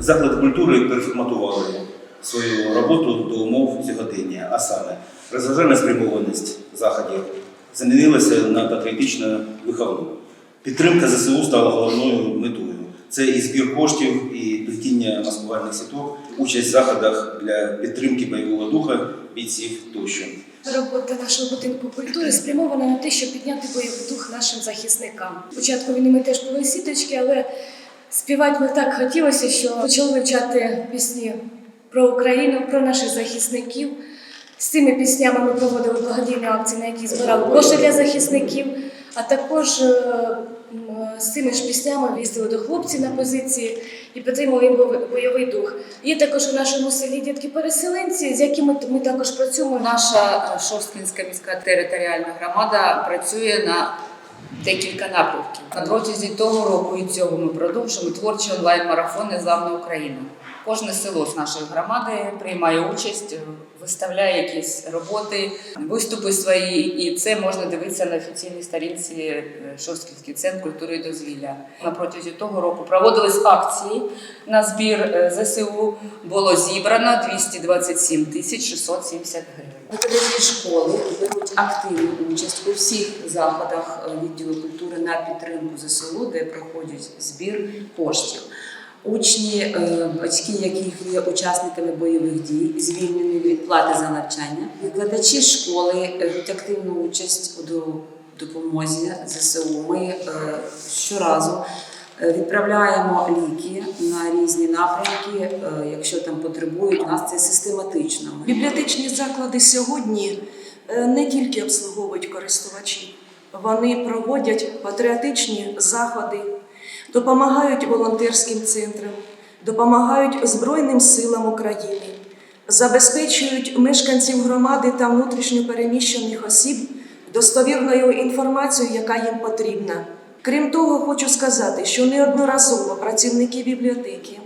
Заклади культури переформатували свою роботу до умов сьогодення, а саме розважальна спрямованість заходів замінилася на патріотичну виховну. Підтримка ЗСУ стала головною метою. Це і збір коштів, і плетіння маскувальних сіток, участь в заходах для підтримки бойового духа бійців тощо. Робота нашого будинку культури спрямована на те, щоб підняти бойовий дух нашим захисникам. Спочатку війни ми теж були сіточки, але співати ми так хотілося, що почали вивчати пісні про Україну, про наших захисників. З цими піснями ми проводили благодійні акції, на які збирали гроші для захисників. А також е, з цими ж піснями їздили до хлопців на позиції і підтримували їм бойовий- дух. Є також у нашому селі дітки-переселенці, з якими ми також працюємо. Наша е, Шовськінська міська територіальна громада працює на декілька напрямків. На протязі того року і цього ми продовжуємо творчі онлайн-марафон Незламна Україна. Кожне село з нашої громади приймає участь, виставляє якісь роботи, виступи свої, і це можна дивитися на офіційній сторінці е, Шовськінський центр культури і дозвілля. На протязі того року проводились акції на збір е, ЗСУ. Було зібрано 227 тисяч 670 гривень. Викладачі школи беруть активну участь у всіх заходах е, відділу культури на підтримку ЗСУ, де проходять збір коштів. Учні, е, батьки, яких є учасниками бойових дій, звільнені від плати за навчання. Викладачі школи беруть активну участь у допомозі ЗСУ. Ми е, щоразу е, відправляємо ліки на різні напрямки, е, якщо там потребують. У нас це систематично. Бібліотечні заклади сьогодні е, не тільки обслуговують користувачів, вони проводять патріотичні заходи, допомагають волонтерським центрам, допомагають Збройним силам України, забезпечують мешканців громади та внутрішньо переміщених осіб достовірною інформацією, яка їм потрібна. Крім того, хочу сказати, що неодноразово працівники бібліотеки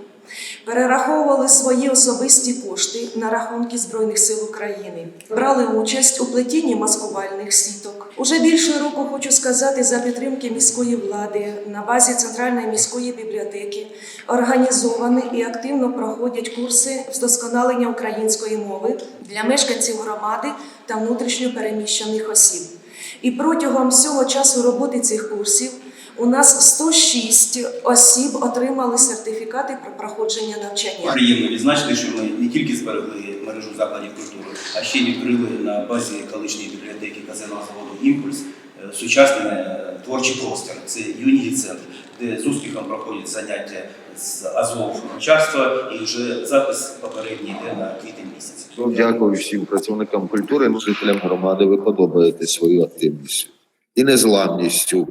перераховували свої особисті кошти на рахунки Збройних сил України, брали участь у плетінні маскувальних сіток. Уже більше року хочу сказати за підтримки міської влади на базі центральної міської бібліотеки організовані і активно проходять курси вдосконалення української мови для мешканців громади та внутрішньо переміщених осіб. І протягом всього часу роботи цих курсів у нас 106 осіб отримали сертифікати про проходження навчання. Приємно відзначити, що ми не тільки зберегли мережу закладів культури, а ще відкрили на базі колишньої бібліотеки казенного заводу Імпульс е, сучасний творчий простір. Це юніті центр, де з успіхом проходять заняття з Азов начальства і вже запис попередній йде на квітень місяць. Ну, дякую всім працівникам культури, жителям громади. Ви подобаєте свою активністю і незламністю.